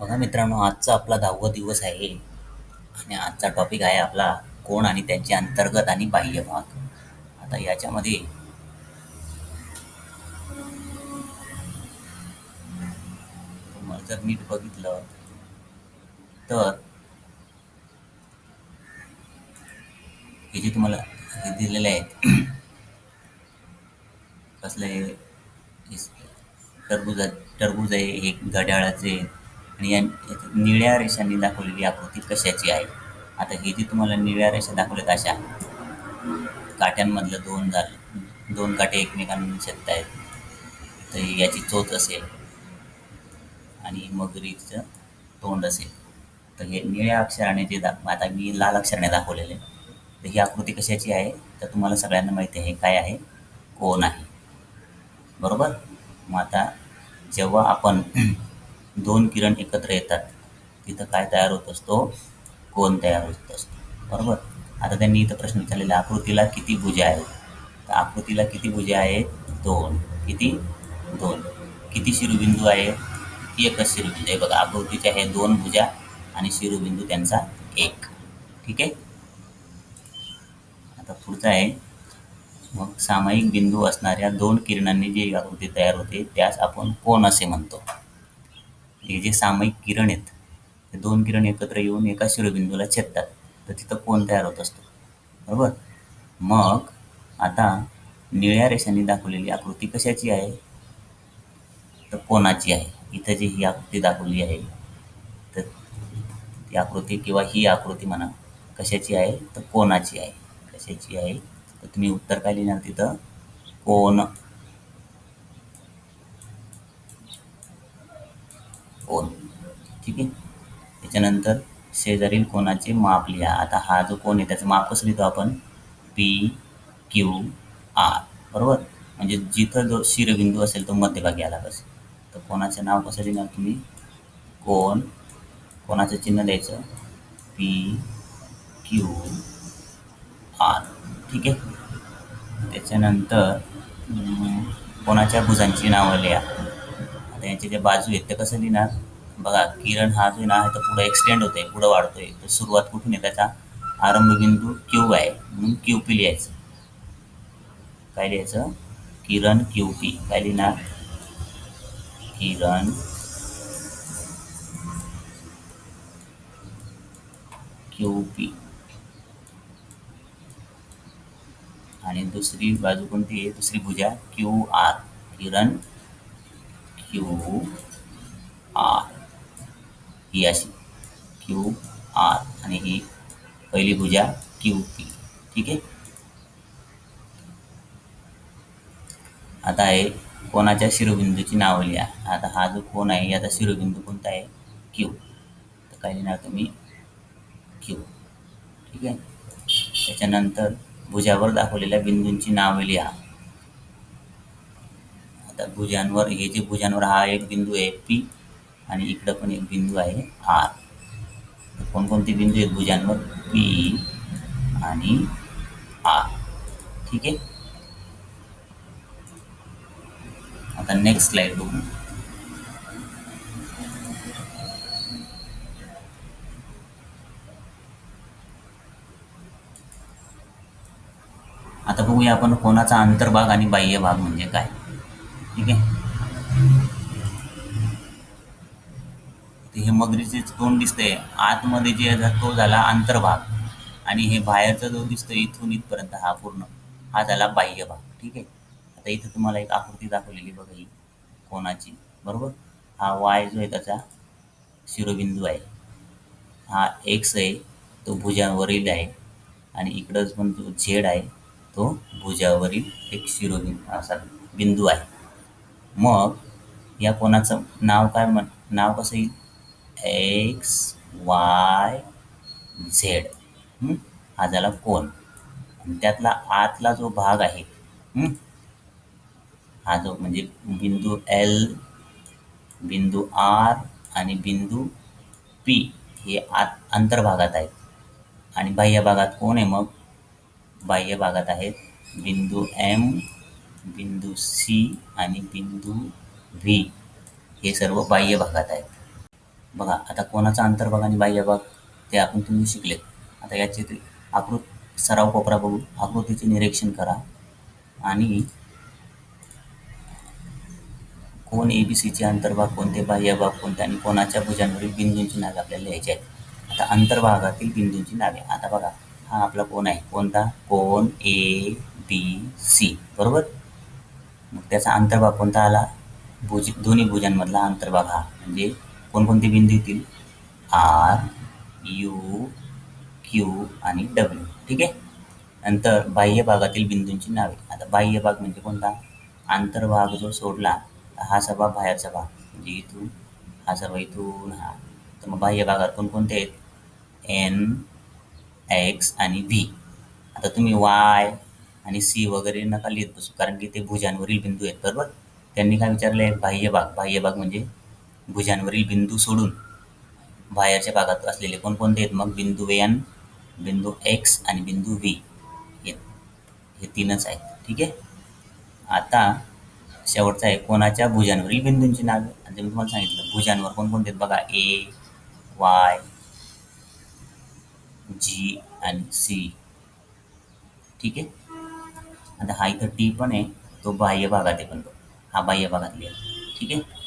बघा मित्रांनो आजचा आपला दहावा दिवस आहे. आणि आजचा टॉपिक आहे आपला कोण आणि त्यांचे अंतर्गत आणि बाह्य भाग. आता याच्यामध्ये तुम्हाला जर नीट बघितलं तर हे जे तुम्हाला हे दिलेले आहेत कसले टरबूज टरबूज आहे हे घड्याळाचे आणि या निळ्या रेषांनी दाखवलेली आकृती कशाची आहे? आता हे जे तुम्हाला निळ्या रेषा दाखवल्यात अशा काट्यांमधलं दोन झालं. दोन काटे एकमेकांना छेदत आहेत. तर याची चोच असेल आणि मगरीचं तोंड असेल. तर हे निळ्या अक्षराने जे दाख आता मी लाल अक्षराने दाखवलेले तर ही आकृती कशाची आहे? तर तुम्हाला सगळ्यांना माहिती आहे काय आहे? कोण आहे. बरोबर? मग आता जेव्हा आपण दोन किरण एकत्र येतात. तिथं काय तयार होत असतो? कोण तयार होत असतो? बरोबर? आता त्यांनी इथं प्रश्न विचारलेला आकृतीला किती भुजा आहेत? तर आकृतीला किती भुजा आहेत? दोन. किती? दोन. किती शिरोबिंदू आहे? एकच शिरोबिंदू आहे. बघा आकृतीच्या हे दोन भुजा आणि शिरोबिंदू त्यांचा एक. ठीक आहे? आता पुढचं आहे. मग सामायिक बिंदू असणाऱ्या दोन किरणांनी जी आकृती तयार होते त्यास आपण कोण असे म्हणतो? हे जे सामायिक किरण आहेत ते दोन किरण एकत्र येऊन एका शिरोबिंदूला छेदतात. तर तिथं कोण तयार होत असतो? बरोबर? मग आता निळ्या रेषांनी दाखवलेली आकृती कशाची आहे? तर कोणाची आहे? इथं जी ही आकृती दाखवली आहे तर ती आकृती किंवा ही आकृती म्हणा कशाची आहे? तर कोणाची आहे? कशाची आहे? तर तुम्ही उत्तर काय लिहिणार तिथं? कोण कोण ठीक आहे? त्याच्यानंतर शेजारील कोणाचे माप लिहा. आता हा जो कोण आहे त्याचं माप कसं लिहितो आपण? पी क्यू आर बरोबर? म्हणजे जिथं जो शिरबिंदू असेल तो मध्यभागी आला पाहिजे तर कोणाचं नाव कसं लिहिणार तुम्ही? कोण कोणाचं चिन्ह द्यायचं? पी क्यू आर ठीक आहे? त्याच्यानंतर कोणाच्या भुजांची नावं लिहा. आता यांचे जे बाजू आहेत ते कसं लिहिणार? बघा किरण हा जो ना आहे तर पुढं एक्सटेंड होतोय पुढं वाढतोय. तर सुरुवात कुठून आहे त्याचा आरंभबिंदू क्यू आहे. म्हणून क्यू पी लिहायचं. काय लिहायचं? किरण क्यू पी काय लिहिणार? किरण क्यू पी आणि दुसरी बाजू कोणती आहे? दुसरी भुजा क्यू आर किरण क्यू आर ही अशी. क्यू आर आणि ही पहिली भुजा क्यू पी ठीक आहे? आता आहे कोणाच्या शिरोबिंदूची नावं लिहा. आता हा जो कोण आहे याचा शिरोबिंदू कोणता आहे? क्यू तर काय लिहिणार तुम्ही क्यू ठीक आहे? त्याच्यानंतर भुजावर दाखवलेल्या बिंदूंची नावे लिहा. आता भुजांवर हे जे भुजांवर हा एक बिंदू आहे पी आणि इकडं पण एक बिंदू आहे आर. कोणकोणते बिंदू आहेत भुजांवर? पी आणि आर. ठीक आहे? आता नेक्स्ट स्लाइड बघू. आता बघूया आपण कोणाचा अंतर्भाग आणि बाह्य भाग म्हणजे काय? ठीक आहे हे मगरीचे तोंड दिसतंय. आतमध्ये जे तो झाला अंतर्भाग. आणि हे बाहेरचा जो दिसतोय इथून इथपर्यंत हा पूर्ण. हा झाला बाह्य भाग. ठीक आहे? आता इथं तुम्हाला एक आकृती दाखवलेली बघा ही. कोणाची? बरोबर? हा वाय जो आहे त्याचा शिरोबिंदू आहे. हा एक्स आहे तो भुजावरील आहे. आणि इकडंच पण जो झेड आहे तो भुजावरील एक शिरोबिंदू असा बिंदू आहे. मग या कोणाचं नाव काय म्हण नाव कसं येईल? X Y Z. हा? झाला कोण आणि त्यातला आतला जो भाग आहे हा जो म्हणजे बिंदू एल बिंदू आर आणि बिंदू पी हे आत अंतर्भागात आहेत. आणि बाह्य भागात कोण आहे मग? बाह्य भागात आहेत बिंदू एम बिंदू सी आणि बिंदू व्ही. हे सर्व बाह्य भागात आहेत. बघा आता कोणाचा अंतर्भाग आणि बाह्यभाग ते आपण तुम्ही शिकलेत आता याचे ते आकृत सराव कोपरा बघून आकृतीचे निरीक्षण करा. आणि कोण ए बी सीचे अंतर्भाग कोणते बाह्यभाग कोणते आणि कोणाच्या भुजांवरील बिंदूंची नावे आपल्याला लिहायची आहेत. आता अंतर्भागातील बिंदूंची नावे. आता बघा हा आपला कोण आहे? कोणता? कोण? ए बी सी बरोबर? मग त्याचा अंतर्भाग कोणता आला? भुज दोन्ही भुजांमधला अंतर्भाग हा. म्हणजे कोणकोणते बिंदू येतील? आर यू क्यू आणि डब्ल्यू ठीक आहे? नंतर बाह्य भागातील बिंदूंची नावे. आता बाह्य भाग म्हणजे कोणता? आंतरभाग जो सोडला हा सभा बाहेरचा भाग. म्हणजे इथून हा सभा इथून हा. तर मग बाह्य भागात कोणकोणते आहेत? एन एक्स आणि व्ही आता तुम्ही वाय आणि सी वगैरे नका लिहित बसू कारण की ते भुजांवरील बिंदू आहेत बरोबर? त्यांनी काय विचारलं आहे बाह्य भाग. बाह्य भाग म्हणजे भुजांवरील बिंदू सोडून बाहेरच्या भागात असलेले कोणकोणते आहेत? मग बिंदू एन बिंदू एक्स आणि बिंदू व्ही हे हे तीनच आहेत. ठीक आहे? आता शेवटचा आहे कोणाच्या भुजांवरील बिंदूंची नावे? आणि मी तुम्हाला सांगितलं भुजांवर कोणकोणते आहेत? बघा ए वाय जी आणि सी ठीक आहे? आता हा इथं टी पण आहे तो बाह्य भागात आहे पण तो. हा बाह्य भागातली आहे ठीक आहे?